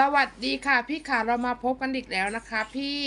สวัสดีค่ะ พี่ขาเรามาพบกันอีกแล้วนะคะ พี่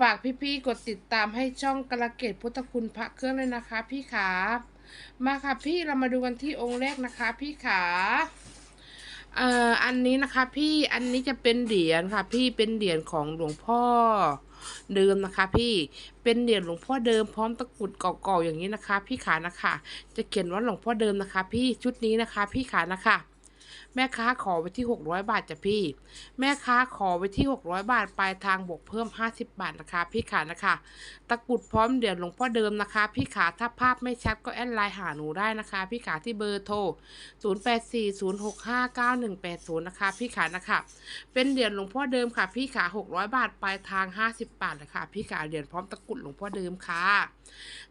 ฝากพี่ๆกดติดตามให้ช่องกระเกตพุทธคุณพระเครื่องเลยนะคะ พี่ขามาค่ะพี่เรามาดูกันที่องค์แรกนะคะ พี่ขาเอ่ออันนี้นะคะ พี่อันนี้จะเป็นเหรียญค่ะ พี่เป็นเหรียญของหลวงพ่อเดิมนะคะ พี่เป็นเหรียญหลวงพ่อเดิมพร้อมตะกรุดเก่าๆอย่างนี้นะคะ พี่ขานะคะ จะเขียนว่าหลวงพ่อเดิมนะคะ พี่ชุดนี้นะคะ พี่ขานะคะ แม่ค้าขอไปที่ 600 บาทจ้ะพี่ แม่ค้าขอไปที่ 600 บาทปลายทางบวกเพิ่ม 50 บาทนะคะพี่ขานะคะ ตะกรุดพร้อมเดี๋ยวหลวงพ่อเดิมนะคะ พี่ขาถ้าภาพไม่ชัดก็แอดไลน์หาหนูได้นะคะ พี่ขาที่เบอร์โทร 0840659180 นะคะ พี่ขานะคะ เป็นเหรียญหลวงพ่อเดิมค่ะ พี่ขา 600 บาทปลายทาง 50 บาทเลยค่ะพี่ขาเหรียญพร้อมตะกรุดหลวงพ่อเดิมค่ะ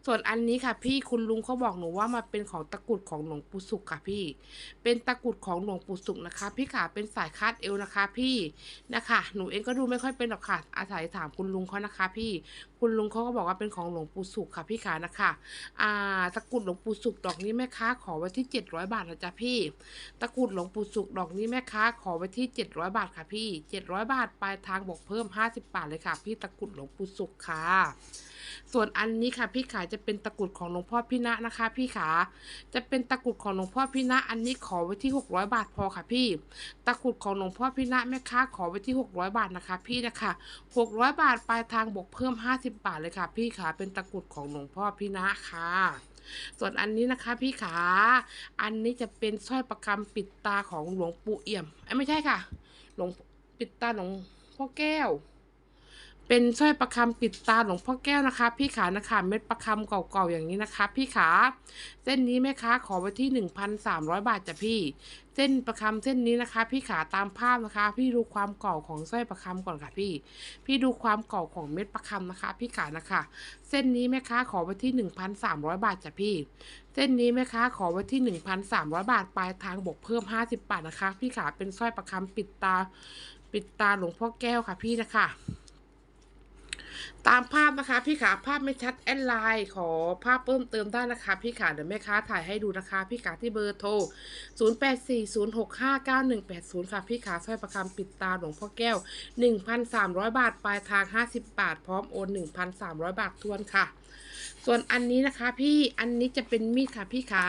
ส่วนอันนี้ค่ะ พี่คุณลุงเขาบอกหนูว่ามาเป็นของตะกรุดของหลวงปู่สุขค่ะพี่ เป็นตะกรุดของหลวงปู่สุขนะคะ พี่ขาเป็นสายคาดเอวนะคะ พี่นะคะหนูเองก็ดูไม่ค่อยเป็นหรอกค่ะ อาศัยถามคุณลุงเขานะคะ พี่คุณลุงเขาก็บอกว่าเป็นของหลวงปู่สุขค่ะ พี่ขานะคะอ่าตะกุดหลวงปู่สุขดอกนี้แม่ค้าขอไว้ที่ 700 บาทนะจ๊ะพี่ตะกุดหลวงปู่สุขดอกนี้แม่ค้าขอไว้ที่ 700 บาทค่ะพี่ 700 บาทปลายทางบอกเพิ่ม 50 บาทเลยค่ะ พี่ตะกุดหลวงปู่สุขค่ะส่วนอันนี้ค่ะพี่ขาจะเป็นตะกุดของหลวงพ่อพี่ณนะคะ พี่ขาจะเป็นตะกุดของหลวงพ่อพี่ณอันนี้ขอไว้ที่ 600 บาทพอค่ะพี่ ตะขุดของหลวงพ่อพินะแม่ค้าขอไว้ที่ 600 บาทนะคะ พี่นะคะ600 บาทปลายทางบวกเพิ่ม 50 บาทเลยค่ะ พี่ขาเป็นตะกุดของหลวงพ่อพินะค่ะส่วนอันนี้นะคะพี่ขา อันนี้จะเป็นสร้อยประคำปิดตาของหลวงปู่เอี่ยมไอ้ไม่ใช่ค่ะ หลวงปิดตาหลวงพ่อแก้ว เป็นสร้อยประคำปิดตาหลวงพ่อแก้วนะคะ พี่ขานะคะเม็ดประคำเก่าๆอย่างนี้นะคะ พี่ขาเส้นนี้แม่ค้าขอไว้ที่ 1,300 บาทจ้ะพี่ เส้นประคำเส้นนี้นะคะ พี่ขาตามภาพนะคะ พี่ดูความเก่าของสร้อยประคำก่อนค่ะพี่ พี่ดูความเก่าของเม็ดประคำนะคะ พี่ขานะคะ เส้นนี้แม่ค้าขอไว้ที่ 1,300 บาทจ้ะพี่ เส้นนี้แม่ค้าขอไว้ที่ 1,300 บาทปลายทางบวกเพิ่ม 50 บาทนะคะ พี่ขาเป็นสร้อยประคำปิดตา ปิดตาหลวงพ่อแก้วค่ะพี่นะคะ ตามภาพนะคะพี่ขาภาพไม่ชัดแอดไลน์ขอภาพเพิ่มเติมได้นะคะพี่ขาเดี๋ยวแม่ค้าถ่ายให้ดูนะคะพี่ขาที่เบอร์โทร 0840659180 ค่ะพี่ขาสร้อยประคำปิดตาหลวงพ่อแก้ว 1,300 บาทปลายทาง 50 บาท พร้อมโอน 1,300 บาททวนค่ะ ส่วนอันนี้นะคะพี่อันนี้จะเป็นมีดค่ะพี่ขา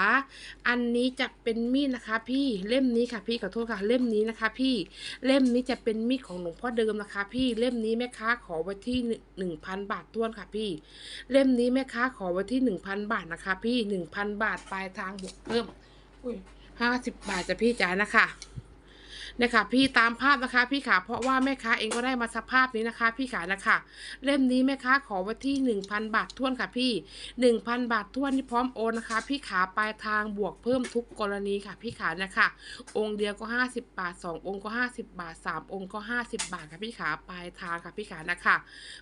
อันนี้จะเป็นมีดนะคะ พี่เล่มนี้ค่ะพี่ขอโทษค่ะเล่มนี้นะคะ พี่เล่มนี้จะเป็นมีดของหลวงพ่อเดิมนะคะ พี่เล่มนี้แม่ค้าขอไว้ที่หนึ่งพันบาททวนค่ะพี่ เล่มนี้แม่ค้าขอไว้ที่หนึ่งพันบาทนะคะ พี่หนึ่งพันบาทปลายทางบวกเพิ่มอุ้ยห้าสิบบาทจะพี่จ๋านะคะ นี่ยค่ะพี่ตามภาพนะคะพี่ขาเพราะว่าแม่ค้าเองก็ได้มาสภาพนี้นะคะ พี่ขานะคะเล่มนี้แม่ค้าขอไว้ที่หนึ่งพันบาททวนค่ะพี่หนึ่งพันบาททวนที่พร้อมโอนนะคะ พี่ขาปลายทางบวกเพิ่มทุกกรณีค่ะ พี่ขานะคะ องค์เดียวก็ห้าสิบบาทสององค์ก็ห้าสิบบาทสามองค์ก็ห้าสิบบาทค่ะพี่ขาปลายทางค่ะพี่ขานะคะ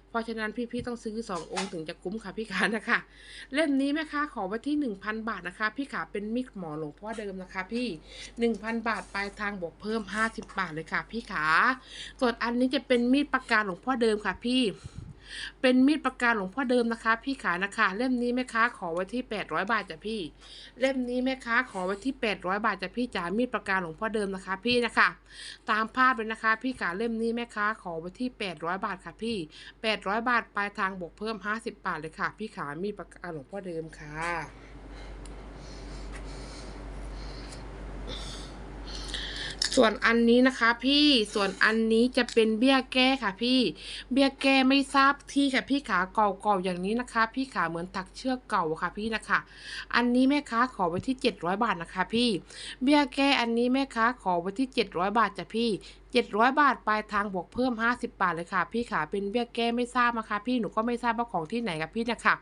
เพราะฉะนั้นพี่ๆต้องซื้อสององค์ถึงจะคุ้มค่ะพี่ขานะคะ เล่มนี้แม่ค้าขอไว้ที่หนึ่งพันบาทนะคะ พี่ขาเป็นมิกหมอหลวงพ่อเดิมนะคะ พี่หนึ่งพันบาทปลายทางบวกเพิ่มห้าสิบบาทเลยค่ะ พี่ขาส่วนอันนี้จะเป็นมีดปากกาหลวงพ่อเดิมค่ะพี่ เป็นมีดปากกาหลวงพ่อเดิมนะคะ พี่ขานะคะ เล่มนี้แม่ค้าขอไว้ที่แปดร้อยบาทจ้ะพี่ เล่มนี้แม่ค้าขอไว้ที่แปดร้อยบาทจ้ะพี่จ๋ามีดปากกาหลวงพ่อเดิมนะคะ พี่นะคะ ตามภาพเลยนะคะ พี่ขาเล่มนี้แม่ค้าขอไว้ที่แปดร้อยบาทค่ะ พี่แปดร้อยบาทปลายทางบวกเพิ่มห้าสิบบาทเลยค่ะ พี่ขามีดปากกาหลวงพ่อเดิมค่ะ ส่วนอันนี้นะคะพี่ส่วนอันนี้จะเป็นเบี้ยแก้ค่ะพี่เบี้ยแก้ไม่ทราบที่ค่ะพี่ขาเก่าๆอย่างนี้นะคะ พี่ขาเหมือนตักเชือกเก่าค่ะพี่นะคะ อันนี้แม่ค้าขอไว้ที่ 700 บาทนะคะ พี่ เบี้ยแก้อันนี้แม่ค้าขอไว้ที่ 700 บาทจ้ะพี่700 บาทปลายทางบวกเพิ่ม 50 บาทเลยค่ะ พี่ขาเป็นเบี้ยแก้ไม่ทราบนะคะพี่หนูก็ไม่ทราบว่าของที่ไหนกับพี่นะคะ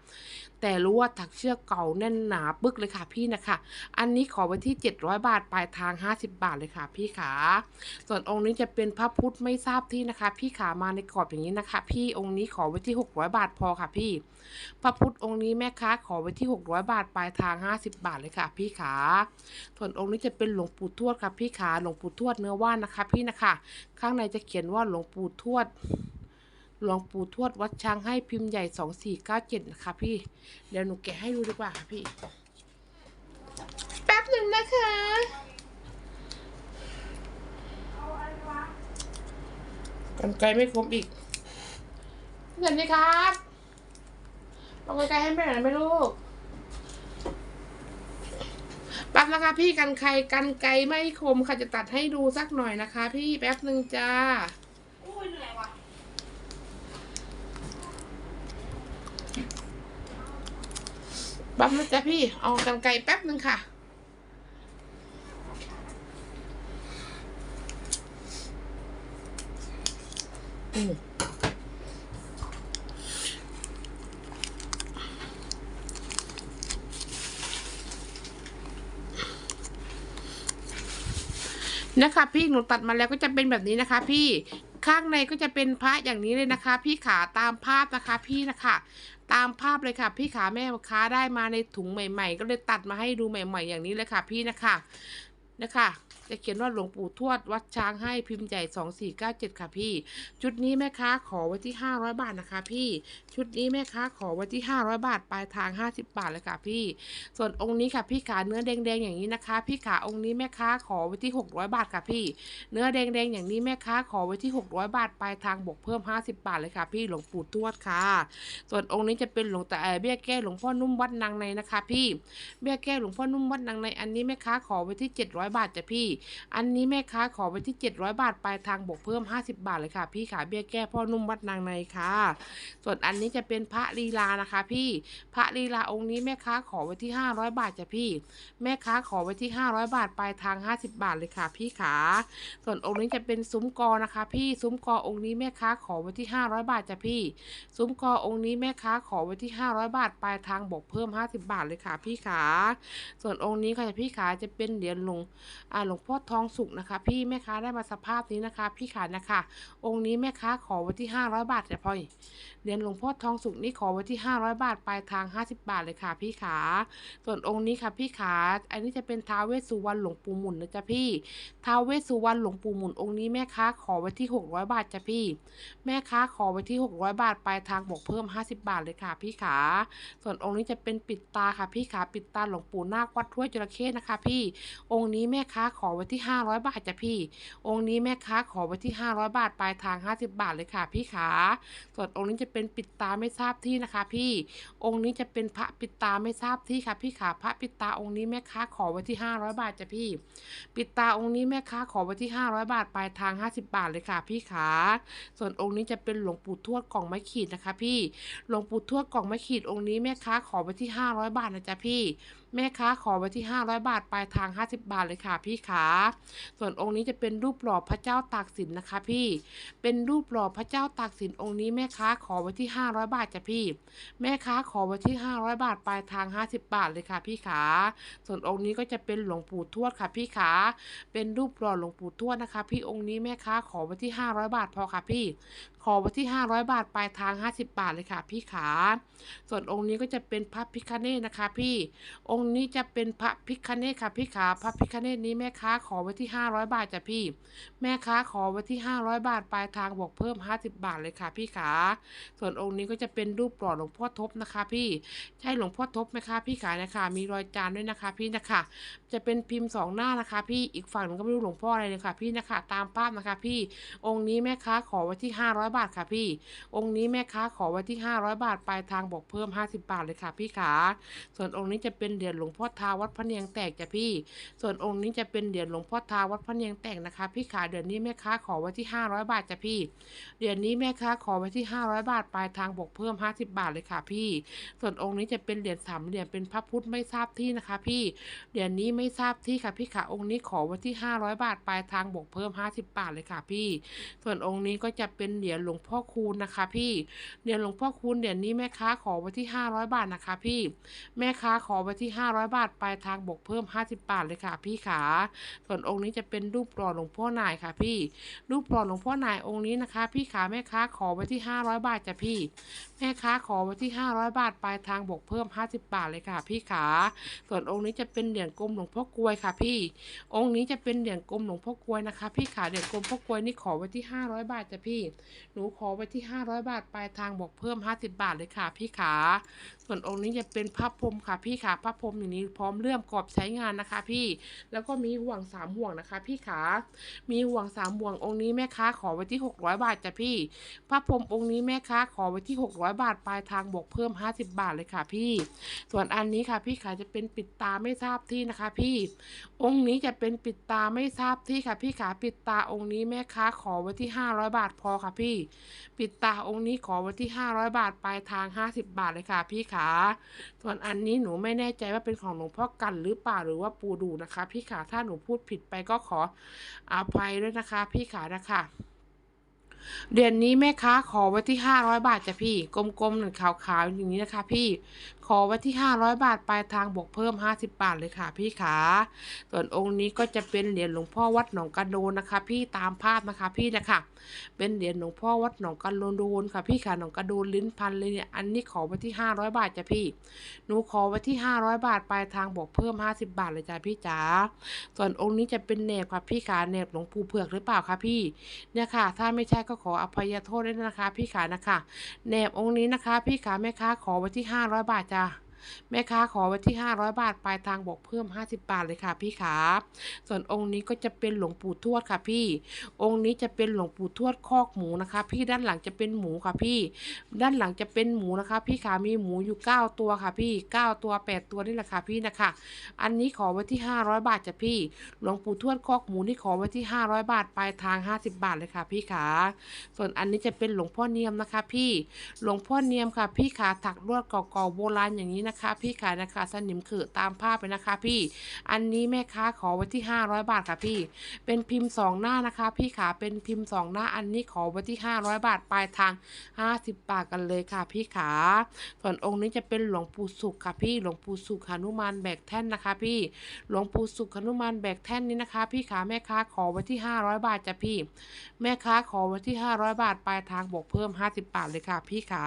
แต่รู้ว่าถักเชือกเก่าแน่นหนาปึกเลยค่ะพี่นะคะ อันนี้ขอไว้ที่ 700 บาทปลายทาง 50 บาทเลยค่ะ พี่ขา ส่วนองค์นี้จะเป็นพระพุทธไม่ทราบที่นะคะ พี่ขามาในกรอบอย่างนี้นะคะ พี่องค์นี้ขอไว้ที่ 600 บาทพอค่ะพี่ พระพุทธองค์นี้แม่ค้าขอไว้ที่ 600 บาทปลายทาง 50 บาทเลยค่ะ พี่ขา ส่วนองค์นี้จะเป็นหลวงปู่ทวดค่ะพี่ขาหลวงปู่ทวดเนื้อว่านนะคะ พี่นะคะข้างในจะเขียนว่าหลวงปู่ทวดหลวงปู่ทวดวัดช้างให้พิมพ์ใหญ่2497นะคะพี่เดี๋ยวหนูแกะให้ดูดีกว่าค่ะพี่ แป๊บหนึ่งนะคะกันไกลไม่ครบอีกเงินนี่ครับเอากันไกลให้แม่หน่อยไหมลูก แป๊บนะคะพี่กันไกลกันไกลไม่คมค่ะจะตัดให้ดูสักหน่อยนะคะ พี่แป๊บหนึ่งจ้าโอ้ยเหนื่อยว่ะแป๊บนะจ๊ะพี่ เอากันไกลแป๊บหนึ่งค่ะ อืม นะคะพี่หนูตัดมาแล้วก็จะเป็นแบบนี้นะคะ พี่ข้างในก็จะเป็นพระอย่างนี้เลยนะคะ พี่ขาตามภาพนะคะพี่นะคะตามภาพเลยค่ะ พี่ขาแม่ค้าได้มาในถุงใหม่ ๆ ก็เลยตัดมาให้ดูใหม่ ๆ อย่างนี้เลยค่ะ พี่นะคะนะคะ จะเขียนว่าหลวงปู่ทวดวัดช้างให้พิมพ์ใหญ่สองสี่เก้าเจ็ดค่ะพี่ ชุดนี้แม่ค้าขอไว้ที่ห้าร้อยบาทนะคะพี่ ชุดนี้แม่ค้าขอไว้ที่ห้าร้อยบาทปลายทางห้าสิบบาทเลยค่ะพี่ ส่วนองค์นี้ค่ะพี่ขาเนื้อแดงๆอย่างนี้นะคะ พี่ขาองค์นี้แม่ค้าขอไว้ที่หกร้อยบาทค่ะพี่ เนื้อแดงๆอย่างนี้แม่ค้าขอไว้ที่หกร้อยบาทปลายทางบวกเพิ่มห้าสิบบาทเลยค่ะพี่หลวงปู่ทวดค่ะ ส่วนองค์นี้จะเป็นหลวงตาเอ่อเบี้ยแก้หลวงพ่อนุ่มวัดนางในนะคะ พี่ เบี้ยแก้หลวงพ่อนุ่มวัดนางในอันนี้แม่ค้าขอไว้ที่เจ็ดร้อยบาทจ้ะพี่อันนี้แม่ค้าขอไว้ที่เจ็ดร้อยบาทปลายทางบวกเพิ่มห้าสิบบาทเลยค่ะ พี่ขาเบี้ยแก้พ่อนุ่มวัดนางในค่ะ ส่วนอันนี้จะเป็นพระลีลานะคะ พี่พระลีลาองค์นี้แม่ค้าขอไว้ที่ห้าร้อยบาทจ้ะพี่ แม่ค้าขอไว้ที่ห้าร้อยบาทปลายทางห้าสิบบาทเลยค่ะ พี่ขาส่วนองค์นี้จะเป็นซุ้มกอนะคะ พี่ซุ้มกอองค์นี้แม่ค้าขอไว้ที่ห้าร้อยบาทจ้ะพี่ ซุ้มกอองค์นี้แม่ค้าขอไว้ที่ห้าร้อยบาทปลายทางบวกเพิ่มห้าสิบบาทเลยค่ะ พี่ขาส่วนองค์นี้ค่ะพี่ขาจะเป็นเหรียญหลวงอ่าหลวงพ่อทองสุกนะคะ พี่แม่ค้าได้มาสภาพนี้นะคะ พี่ขานะคะ องค์นี้แม่ค้าขอไว้ที่ห้าร้อยบาทแต่พอยเหรียญหลวงพ่อทองสุกนี่ขอไว้ที่ห้าร้อยบาทปลายทางห้าสิบบาทเลยค่ะ พี่ขา ส่วนองค์นี้ค่ะ พี่ขา อันนี้จะเป็นท้าวเวสสุวรรณหลวงปู่หมุนนะจ๊ะพี่ท้าวเวสสุวรรณหลวงปู่หมุนองค์นี้แม่ค้าขอไว้ที่หกร้อยบาทจ้ะพี่ แม่ค้าขอไว้ที่หกร้อยบาทปลายทางบวกเพิ่มห้าสิบบาทเลยค่ะ พี่ขา ส่วนองค์นี้จะเป็นปิดตาค่ะ พี่ขาปิดตาหลวงปู่นาควัดถ้วยจระเข้นะคะ พี่ องค์นี้แม่ค้าขอไว้ที่ห้าร้อยบาทจ้ะพี่ องค์นี้แม่ค้าขอไว้ที่ห้าร้อยบาทปลายทางห้าสิบบาทเลยค่ะพี่ขาส่วนองค์นี้จะเป็นปิดตาไม่ทราบที่นะคะ พี่ องค์นี้จะเป็นพระปิดตาไม่ทราบที่ค่ะพี่ขาพระปิดตาองค์นี้แม่ค้าขอไว้ที่ห้าร้อยบาทจ้ะพี่ ปิดตาองค์นี้แม่ค้าขอไว้ที่ห้าร้อยบาทปลายทางห้าสิบบาทเลยค่ะพี่ขาส่วนองค์นี้จะเป็นหลวงปู่ทวดกล่องไม้ขีดนะคะ พี่ หลวงปู่ทวดกล่องไม้ขีดองค์นี้แม่ค้าขอไว้ที่ห้าร้อยบาทนะจ๊ะพี่ แม่ค้าขอไว้ที่ห้าร้อยบาทปลายทางห้าสิบบาทเลยค่ะพี่ขาส่วนองค์นี้จะเป็นรูปหล่อพระเจ้าตากสินนะคะพี่ เป็นรูปหล่อพระเจ้าตากสินองค์นี้แม่ค้าขอไว้ที่ห้าร้อยบาทจ้ะพี่ แม่ค้าขอไว้ที่ห้าร้อยบาทปลายทางห้าสิบบาทเลยค่ะพี่ขา ส่วนองค์นี้ก็จะเป็นหลวงปู่ทวดค่ะพี่ขา เป็นรูปหล่อหลวงปู่ทวดนะคะ พี่องค์นี้แม่ค้าขอไว้ที่ห้าร้อยบาทพอค่ะพี่ ขอไว้ที่ห้าร้อยบาทปลายทางห้าสิบบาทเลยค่ะพี่ขา ส่วนองค์นี้ก็จะเป็นพระพิคเนตนะคะพี่ องค์นี้จะเป็นพระพิคเนตค่ะพี่ขา พระพิคเนตนี้แม่ค้าขอไว้ที่ห้าร้อยบาทจ้ะพี่ แม่ค้าขอไว้ที่ห้าร้อยบาทปลายทางบวกเพิ่มห้าสิบบาทเลยค่ะพี่ขา ส่วนองค์นี้ก็จะเป็นรูปหล่อหลวงพ่อทบนะคะ พี่ ใช่หลวงพ่อทบไหมคะพี่ขานะคะ มีรอยจานด้วยนะคะ พี่นะคะ จะเป็นพิมพ์สองหน้านะคะ พี่ อีกฝั่งหนึงก็ไม่รู้หลวงพ่ออะไรเลยค่ะ พี่นะคะ ตามภาพนะคะ พี่ องค์นี้แม่ค้าขอไว้ที่ห้าร้อยบาทค่ะพี่ องค์นี้แม่ค้าขอไว้ที่ห้าร้อยบาทปลายทางบอกเพิ่มห้าสิบาทเลยค่ะ พี่ขา ส่วนองค์นี้จะเป็นเหรียญหลวงพ่อทาวัดพระเนียงแตกจ้ะพี่ ส่วนองค์นี้จะเป็นเหรียญหลวงพ่อทาวัดพระเนียงแตกนะคะ พี่ขาเดือนนี้แม่ค้าขอไว้ที่ห้าร้อยบาทจ้ะพี่ เดือนนี้แม่ค้าขอไว้ที่ห้าร้อยบาทปลายทางบอกเพิ่มห้าสิบาทเลยค่ะพี่ ส่วนองค์นี้จะเป็นเหรียญสามเหรียญเป็นพระพุทธไม่ทราบที่นะคะ พี่เหรียญนี้ไม่ทราบที่ค่ะพี่ขาองค์นี้ขอไว้ที่ห้าร้อยบาทปลายทางบวกเพิ่มห้าสิบาทเลยค่ะพี่ ส่วนองค์นี้ก็จะเป็นเหรียญหลวงพ่อคูณนะคะ พี่เหรียญหลวงพ่อคูณเหรียญนี้แม่ค้าขอไว้ที่ห้าร้อยบาทนะคะ พี่ แม่ค้าขอไว้ที่ห้าร้อยบาทปลายทางบวกเพิ่มห้าสิบาทเลยค่ะ พี่ขาส่วนองค์นี้จะเป็นรูปหล่อหลวงพ่อนายค่ะพี่ รูปหล่อหลวงพ่อนายองค์นี้นะคะ พี่ขาแม่ค้าขอไว้ที่ห้าร้อยบาทจ้ะพี่ แม่ค้าขอไว้ที่ห้าร้อยบาทปลายทางบวกเพิ่มห้าสิบาทเลยค่ะ พี่ขาส่วนองค์นี้จะเป็นเหรียญกลมหลวงพ่อกลวยค่ะพี่ องค์นี้จะเป็นเหรียญกลมหลวงพ่อกลวยนะคะ พี่ขาเหรียญกลมพ่อกลวยนี่ขอไว้ที่ห้าร้อยบาทจ้ะพี่ หนูขอไว้ที่ห้าร้อยบาทปลายทางบวกเพิ่มห้าสิบาทเลยค่ะ พี่ขาส่วนองค์นี้จะเป็นพระพรมค่ะพี่ขาพระพรมอย่างนี้พร้อมเลื่อมกรอบใช้งานนะคะ พี่แล้วก็มีห่วงสามห่วงนะคะ พี่ขามีห่วงสามห่วงองค์นี้แม่ค้าขอไว้ที่หกร้อยบาทจ้ะพี่ พระพรมองค์นี้แม่ค้าขอไว้ที่หกร้อยบาทปลายทางบวกเพิ่มห้าสิบบาทเลยค่ะ พี่ ส่วนอันนี้ค่ะ พี่ขาจะเป็นปิดตาไม่ทราบที่นะคะ พี่ องค์นี้จะเป็นปิดตาไม่ทราบที่ค่ะ พี่ขาปิดตาองค์นี้แม่ค้าขอไว้ที่ห้าร้อยบาทพอค่ะ พี่ ปิดตาองค์นี้ขอไว้ที่ห้าร้อยบาทปลายทางห้าสิบบาทเลยค่ะ พี่ขา ส่วนอันนี้หนูไม่แน่ใจว่าเป็นของหลวงพ่อกันหรือเปล่าหรือว่าปูดูนะคะ พี่ขาถ้าหนูพูดผิดไปก็ขออภัยด้วยนะคะ พี่ขานะคะเดือนนี้แม่ค้าขอไว้ที่ห้าร้อยบาทจ้ะพี่ กลมๆหนึ่งขาวๆอย่างนี้นะคะ พี่ อไว้ที่ห้าร้อยบาทปลายทางบวกเพิ่มห้าสิบบาทเลยค่ะพี่ขาส่วนองค์นี้ก็จะเป็นเหรียญหลวงพ่อวัดหนองกระโดนนะคะ พี่ตามภาพนะคะพี่นะคะเป็นเหรียญหลวงพ่อวัดหนองกระโดนค่ะพี่ขาหนองกระโดนลิ้นพันเลยเนี่ยอันนี้ขอไว้ที่ห้าร้อยบาทจ้ะพี่หนูขอไว้ที่ห้าร้อยบาทปลายทางบวกเพิ่มห้าสิบบาทเลยจ้ะพี่จ๋าส่วนองค์นี้จะเป็นแหนบค่ะพี่ขาแหนบหลวงปู่เผือกหรือเปล่าคะพี่เนี่ยค่ะ ถ้าไม่ใช่ก็ขออภัยโทษด้วยนะคะ พี่ขานะคะแหนบองค์นี้นะคะ พี่ขาแม่ค้าขอไว้ที่ห้าร้อยบาทจ้ะ แม่ค้าขอไว้ที่ห้าร้อยบาทปลายทางบอกเพิ่มห้าสิบบาทเลยค่ะพี่ขาส่วนองค์นี้ก็จะเป็นหลวงปู่ทวดค่ะพี่ องค์นี้จะเป็นหลวงปู่ทวดคอกหมูนะคะ พี่ด้านหลังจะเป็นหมูค่ะพี่ ด้านหลังจะเป็นหมูนะคะ พี่ขามีหมูอยู่เก้าตัวค่ะพี่เก้าตัวแปดตัวนี่แหละค่ะพี่นะคะ อันนี้ขอไว้ที่ห้าร้อยบาทจ้ะพี่ หลวงปู่ทวดคอกหมูนี่ขอไว้ที่ห้าร้อยบาทปลายทางห้าสิบบาทเลยค่ะพี่ขาส่วนอันนี้จะเป็นหลวงพ่อเนียมนะคะ พี่ หลวงพ่อเนียมค่ะ พี่ขาถักลวดเก่าๆโบราณอย่างนี้นะคะคะ พี่ขายนะคะสนิมขือตามภาพไปนะคะพี่ อันนี้แม่ค้าขอไว้ที่ห้าร้อยบาทค่ะพี่ เป็นพิมพ์สองหน้านะคะ พี่ขาเป็นพิมพ์สองหน้าอันนี้ขอไว้ที่ห้าร้อยบาทปลายทางห้าสิบบาทกันเลยค่ะ พี่ขา ส่วนองค์นี้จะเป็นหลวงปู่สุขค่ะพี่ หลวงปู่สุขหนุมานแบกแท่นนะคะ พี่ หลวงปู่สุขหนุมานแบกแท่นนี้นะคะ พี่ขาแม่ค้าขอไว้ที่ห้าร้อยบาทจ้ะพี่ แม่ค้าขอไว้ที่ห้าร้อยบาทปลายทางบวกเพิ่มห้าสิบบาทเลยค่ะ พี่ขา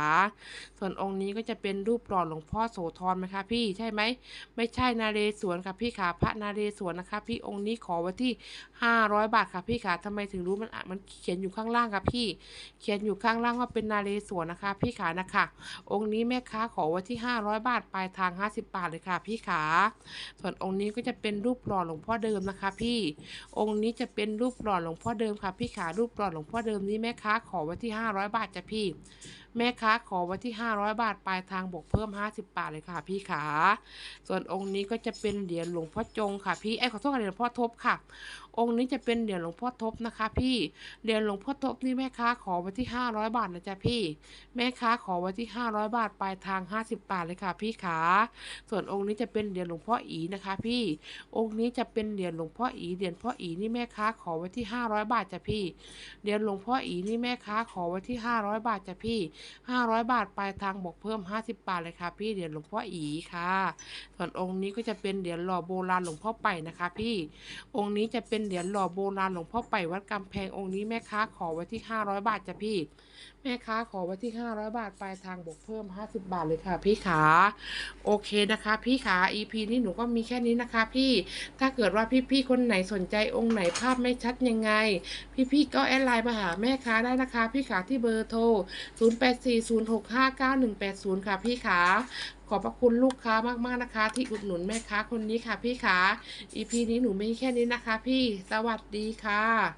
ส่วนองค์นี้ก็จะเป็นรูปหล่อหลวงพ่อโสธรไหมคะพี่ใช่ไหมไม่ใช่นาเรศวรค่ะพี่ขาพระนาเรศวรนะคะ พี่องค์นี้ขอไว้ที่ห้าร้อยบาทค่ะพี่ขาทำไมถึงรู้มันอะมันเขียนอยู่ข้างล่างค่ะพี่ เขียนอยู่ข้างล่างว่าเป็นนาเรศวรนะคะ พี่ขานะคะ องค์นี้แม่ค้าขอไว้ที่ห้าร้อยบาทปลายทางห้าสิบบาทเลยค่ะ พี่ขาส่วนองค์นี้ก็จะเป็นรูปหล่อหลวงพ่อเดิมนะคะ พี่ องค์นี้จะเป็นรูปหล่อหลวงพ่อเดิมค่ะ พี่ขารูปหล่อหลวงพ่อเดิมนี้แม่ค้าขอไว้ที่ห้าร้อยบาทจ้ะพี่ แม่ค้าขอไว้ที่ห้าร้อยบาทปลายทางบวกเพิ่มห้าสิบบาทเลยค่ะ พี่ขา ส่วนองค์นี้ก็จะเป็นเหรียญหลวงพ่อจงค่ะพี่ไอ้ขอโทษค่ะเหรียญหลวงพ่อทบค่ะ องค์นี้จะเป็นเหรียญหลวงพ่อทบนะคะ พี่ เหรียญหลวงพ่อทบนี่แม่ค้าขอไว้ที่ห้าร้อยบาทนะจ๊ะพี่ แม่ค้าขอไว้ที่ห้าร้อยบาทปลายทางห้าสิบบาทเลยค่ะ พี่ขา ส่วนองค์นี้จะเป็นเหรียญหลวงพ่ออีนะคะ พี่ องค์นี้จะเป็นเหรียญหลวงพ่ออี เหรียญพ่ออีนี่แม่ค้าขอไว้ที่ห้าร้อยบาทจ้ะพี่ เหรียญหลวงพ่ออีนี่แม่ค้าขอไว้ที่ห้าร้อยบาทจ้ะพี่ห้าร้อยบาทปลายทางบอกเพิ่มห้าสิบบาทเลยค่ะ พี่ เหรียญหลวงพ่ออีค่ะ ส่วนองค์นี้ก็จะเป็นเหรียญหล่อโบราณหลวงพ่อไปนะคะ พี่ องค์นี้จะเป็นเหรียญหล่อโบราณหลวงพ่อไปวัดกำแพงองค์นี้แม่ค้าขอไว้ที่ห้าร้อยบาทจ้ะพี่ แม่ค้าขอไว้ที่ห้าร้อยบาทปลายทางบวกเพิ่มห้าสิบบาทเลยค่ะ พี่ขาโอเคนะคะ พี่ขา EP นี้หนูก็มีแค่นี้นะคะ พี่ถ้าเกิดว่าพี่ๆคนไหนสนใจองค์ไหนภาพไม่ชัดยังไง พี่ๆก็แอดไลน์มาหาแม่ค้าได้นะคะ พี่ขาที่เบอร์โทร 0840659180 ค่ะพี่ขา ขอบพระคุณลูกค้ามากๆนะคะ ที่อุดหนุนแม่ค้าคนนี้ค่ะพี่ขา EP นี้หนูมีแค่นี้นะคะ พี่สวัสดีค่ะ